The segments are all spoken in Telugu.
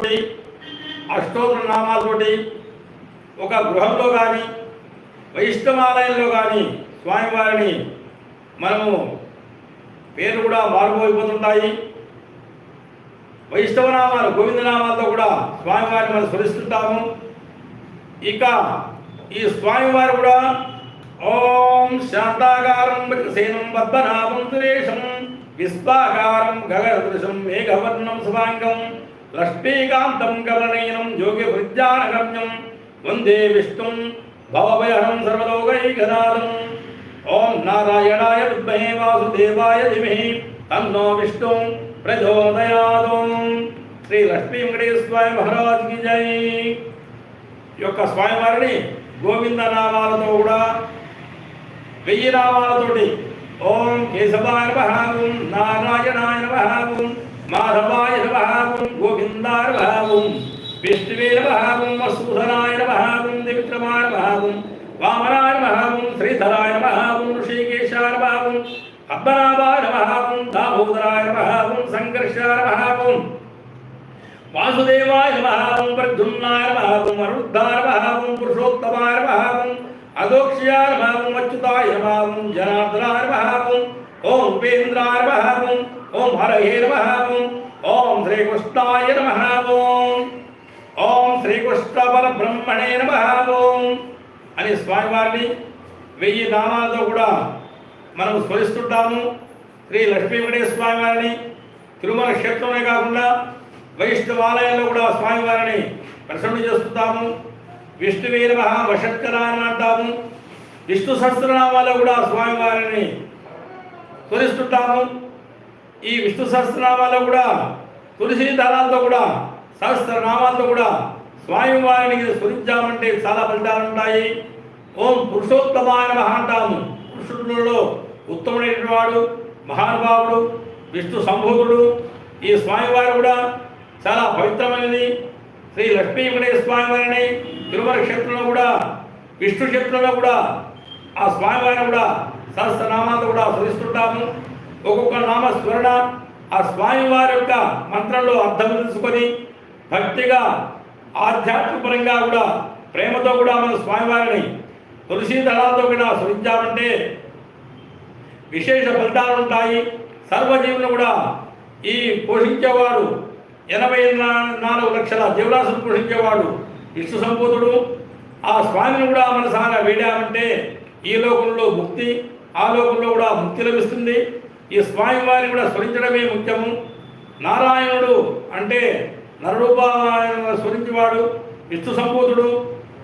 నామాలతోటి అష్టోత్తర నామాలతోటి ఒక గృహంలో కానీ వైష్ణవాలయంలో కానీ స్వామివారిని మనము పేర్లు కూడా మారుమోగిపోతుంటాయి. వైష్ణవనామాలు గోవిందనామాలతో కూడా స్వామివారిని మనం స్మరిస్తుంటాము. ఇక ఈ స్వామివారు కూడా ఓం శాంతాకారం సేనం పద్మనాభం సురేషం విశ్వాకారం గగనదృశం మేఘవర్ణం శుభాంగం. లక్ష్మీకాంతం కమలనయనం యోగి విద్యానగమ్యం వందే విష్ణుం భవభయహరం సర్వలోకైకనాథం ఓం నారాయణాయ విద్మహే వాసుదేవాయ ధిమహి తన్నో విష్ణు ప్రచోదయాదు శ్రీ లక్ష్మీ వెంకటేశ్వర స్వామి మహారాజ్కి జై ఈ యొక్క స్వామివారిని గోవింద నామాలతో కూడా వెయ్యి నామాలతోటి ఓం కేశవాయ నమః నారాయణాయ నమః మాధవాయ నమః గోవిందాయ నమః విష్ణువే నమః వసూధరాయ నమః దివిక్రమాయ నమః వామనాయ నమః శ్రీధరాయ నమః ఋషికేశాయ నమః పద్మనాభాయ నమః దామోదరాయ నమః సంకర్షాయ నమః వాసుదేవాయ నమః ప్రద్యుమ్నాయ నమః అరుద్ధాయ నమః పురుషోత్తమాయ నమః అదోక్ష్యాయ నమః అచ్యుతాయ నమః జనార్దనాయ నమః ఓం ఉపేంద్రాయ ఓం హరయే నమ. ఓం శ్రీకృష్ణాయ నమ. ఓం ఓం శ్రీకృష్ణ పరబ్రహ్మణే నమ. ఓం అని స్వామివారిని వెయ్యి నామాలతో కూడా మనం స్మరిస్తుంటాము. శ్రీ లక్ష్మీ వెంకటేశ్వర స్వామి వారిని తిరుమల క్షేత్రమే కాకుండా వైష్ణవాలయంలో కూడా స్వామివారిని ప్రసన్న చేస్తుంటాము. విష్ణువే మహా వషత్కర అని అంటాము. విష్ణు సహస్రనామాలో కూడా స్వామివారిని స్మరిస్తుంటాము. ఈ విష్ణు సహస్రనామాల్లో కూడా తులసి దళాలతో కూడా సహస్రనామాలతో కూడా స్వామివారిని స్మరించామంటే చాలా ఫలితాలు ఉంటాయి. ఓం పురుషోత్తమాయ నమః అంటాము. పురుషులలో ఉత్తముడైన వాడు మహానుభావుడు విష్ణు సంభూతుడు. ఈ స్వామివారు కూడా చాలా పవిత్రమైనది. శ్రీ లక్ష్మీ వెంకటేశ్వర స్వామివారిని తిరుమల క్షేత్రంలో కూడా విష్ణు క్షేత్రంలో కూడా ఆ స్వామివారిని కూడా సహస్రనామాలతో కూడా స్మరిస్తుంటాము. ఒక్కొక్క నామ స్మరణ ఆ స్వామివారి యొక్క మంత్రంలో అర్థం తెలుసుకొని భక్తిగా ఆధ్యాత్మికపరంగా కూడా ప్రేమతో కూడా మన స్వామివారిని తులసి దళాలతో కూడా స్మరించామంటే విశేష ఫలితాలు ఉంటాయి. సర్వజీవులు కూడా ఈ పోషించేవాడు ఎనభై నాలుగు లక్షల జీవరాశులు పోషించేవాడు విష్ణు సంపూతుడు ఆ స్వామిని కూడా మనసారా వేడామంటే ఈ లోకంలో ముక్తి ఆ లోకంలో కూడా ముక్తి లభిస్తుంది. ఈ స్వామివారిని కూడా స్మరించడమే ముఖ్యము. నారాయణుడు అంటే నరరూపాయన స్మరించేవాడు విష్ణు సంపూతుడు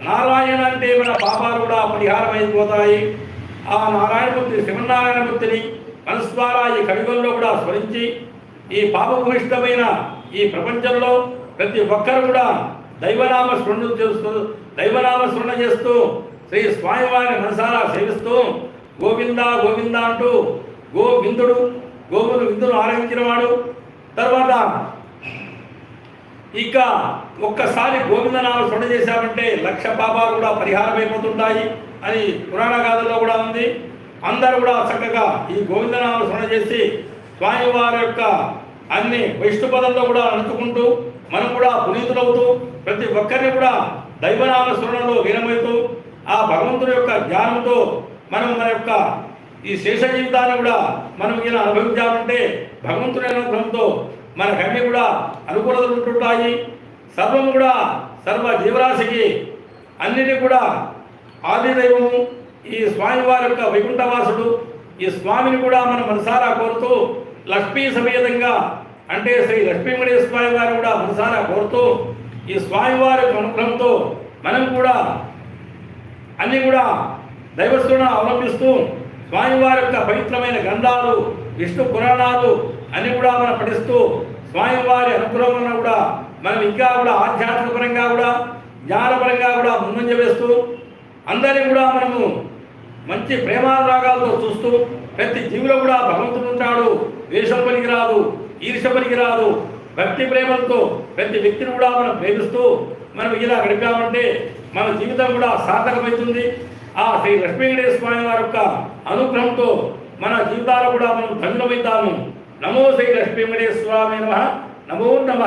నారాయణ అంటే మన పాపాలు కూడా పరిహారం అయిపోతాయి ఆ నారాయణమూర్తి శివనారాయణమూర్తిని మనసు ద్వారా ఈ కవిగంలో కూడా స్మరించి ఈ పాపభూయిష్టమైన ఈ ప్రపంచంలో ప్రతి ఒక్కరు కూడా దైవనామ స్మరణ చేస్తూ దైవనామ స్మరణ చేస్తూ శ్రీ స్వామివారిని మనసారా సేవిస్తూ గోవిందా గోవిందా అంటూ గోవిందుడు గోవులు విందును ఆరగించినవాడు తర్వాత ఇక ఒక్కసారి గోవిందనామ స్మరణ చేశామంటే లక్ష పాపాలు కూడా పరిహారం అయిపోతుంటాయి అని పురాణ గాథల్లో కూడా ఉంది. అందరూ కూడా చక్కగా ఈ గోవిందనామ స్మరణ చేసి స్వామివారి యొక్క అన్ని వైష్ణుపదంలో కూడా అనుకుంటూ మనం కూడా పునీతులవుతూ ప్రతి ఒక్కరిని కూడా దైవనామ స్మరణలో లీనమవుతూ ఆ భగవంతుడి యొక్క జ్ఞానంతో మనం మన యొక్క ఈ శేష జీవితాన్ని కూడా మనం ఇలా అనుభవించామంటే భగవంతుని అనుగ్రహంతో మనకన్నీ కూడా అనుకూలతలు ఉంటుంటాయి. సర్వం కూడా సర్వ జీవరాశికి అన్నిటి కూడా ఆది దైవము ఈ స్వామివారి యొక్క వైకుంఠవాసుడు ఈ స్వామిని కూడా మన మనసారా కోరుతూ లక్ష్మీ సమేతంగా అంటే శ్రీ లక్ష్మీ స్వామి వారు కూడా మనసారా కోరుతూ ఈ స్వామివారి యొక్క అనుగ్రహంతో మనం కూడా అన్నీ కూడా దైవస్థుడు అవలంబిస్తూ స్వామివారి యొక్క పవిత్రమైన గ్రంథాలు విష్ణు పురాణాలు అని కూడా మనం పఠిస్తూ స్వామివారి అనుగ్రహం కూడా మనం ఇంకా కూడా ఆధ్యాత్మికపరంగా కూడా జ్ఞానపరంగా కూడా ముందంజ వేస్తూ అందరినీ కూడా మనము మంచి ప్రేమానురాగాలతో చూస్తూ ప్రతి జీవిలో కూడా భగవంతుడు ఉంటాడు వేషం పనికిరాదు ఈర్ష పనికిరాదు భక్తి ప్రేమలతో ప్రతి వ్యక్తిని కూడా మనం ప్రేమిస్తూ మనం ఇలా గడిపామంటే మన జీవితం కూడా సార్థకమవుతుంది. ఆ శ్రీ లక్ష్మీ వెంకటేశ్వర స్వామి వారి యొక్క అనుగ్రహంతో మన జీవితాలు కూడా మనం ధన్యమవుతాము నమో శ్రీ లక్ష్మీ వెంకటేశ్వర స్వామి నమ. నమో నమ.